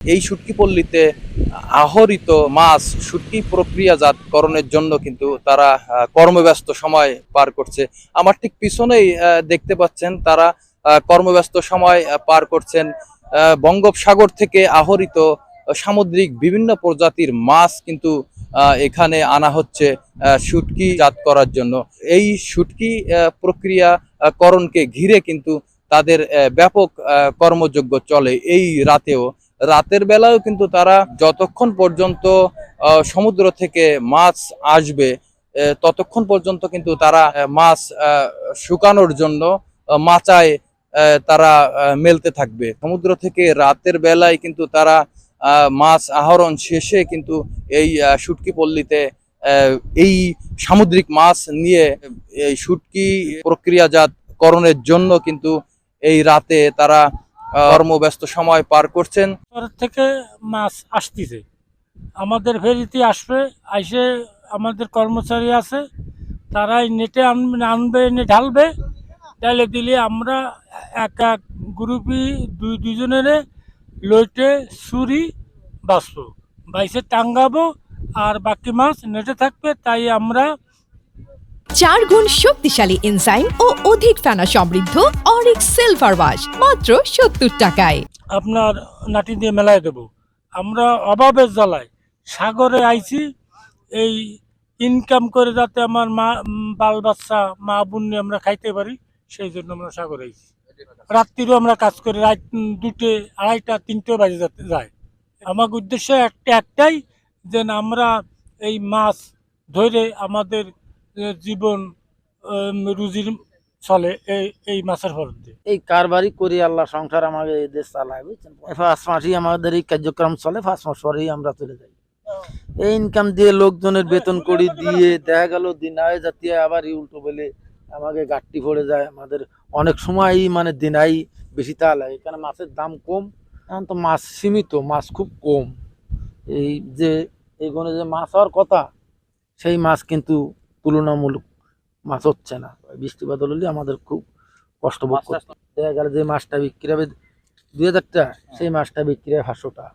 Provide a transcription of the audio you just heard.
এই শুটকি পল্লীতে আহরিত মাছ শুটকি প্রক্রিয়াজাতকরণের জন্য কিন্তু তারা কর্মব্যস্ত সময় পার করছে। আমার ঠিক পিছনেই দেখতে পাচ্ছেন তারা কর্মব্যস্ত সময় পার করছেন। বঙ্গোপসাগর থেকে আহরিত সামুদ্রিক বিভিন্ন প্রজাতির মাছ কিন্তু এখানে আনা হচ্ছে শুটকি জাত করার জন্য। এই শুটকি প্রক্রিয়াকরণকে ঘিরে কিন্তু তাদের ব্যাপক কর্মযোগ্য চলে। এই রাতেও রাতের বেলাও কিন্তু তারা যতক্ষণ পর্যন্ত সমুদ্র থেকে মাছ আসবে ততক্ষণ পর্যন্ত কিন্তু তারা মাছ শুকানোর জন্য মাচায় তারা মেলতে থাকবে। সমুদ্র থেকে রাতের বেলায় কিন্তু তারা মাছ আহরণ শেষে কিন্তু এই শুটকি পল্লীতে এই সামুদ্রিক মাছ নিয়ে, এই শুটকি প্রক্রিয়াজাতকরণের জন্য কিন্তু এই রাতে তারা কর্মব্যস্ত সময় পার করছেন। থেকে মাছ আসতেছে। আমাদের ফেরিতে আসবে, আইসে আমাদের কর্মচারী আছে, তারাই নেটে আনবে আনবে এনে ঢালবে। ঢালে দিলে আমরা এক এক গ্রুপই দুই দুজনের লইটে ছুরি বাঁচবো, বাইসে টাঙ্গাবো, আর বাকি মাছ নেটে থাকবে, তাই আমরা চার গুণ শক্তিশালী এনজাইম ও অধিক ফেনা সমৃদ্ধ অরিক সিলভার ওয়াশ মাত্র সত্তর টাকায়। আপনার নাটি দিয়ে মেলায় দেব। আমরা অভাবের জ্বালায় সাগরে আইছি, এই ইনকাম করে যাতে আমার মা, বাল বাচ্চা, মা বোন আমরা খাইতে পারি, সেই জন্য আমরা সাগরে আইছি। রাত্রিরও আমরা কাজ করি, রাত দুটে আড়াইটা, তিনটে বাজে যাতে যায়। আমার উদ্দেশ্য একটা একটাই যে আমরা এই মাছ ধরে আমাদের জীবন রুজির চলে এই এই মাছের ফল দিয়ে। এই কারবারই করি আল্লাহ সংসার আমাকে এই দেশ চালায় বুঝছেন? ফার্স্ট মাসেই আমাদের এই কার্যক্রম চলে ফার্স্ট মাস পরেই আমরা চলে যাই। এই ইনকাম দিয়ে লোকজনের বেতন করি দিয়ে দেখা গেল দিনায় জাতীয় আবার উল্টো বলে আমাকে গাঠটি পড়ে যায় আমাদের অনেক সময়ই মানে দিনাই বেশি তা লাগে এখানে মাছের দাম কম এখন তো মাছ সীমিত মাছ খুব কম। এই যে এইখানে যে মাছ হওয়ার কথা সেই মাছ কিন্তু তুলনামূলক মাছ হচ্ছে না। বৃষ্টিপাত বাদল হলে আমাদের খুব কষ্ট দেখা গেল যে মাছটা বিক্রি হবে দুই হাজারটা সেই মাছটা বিক্রি হয় পাঁচশো টাকা।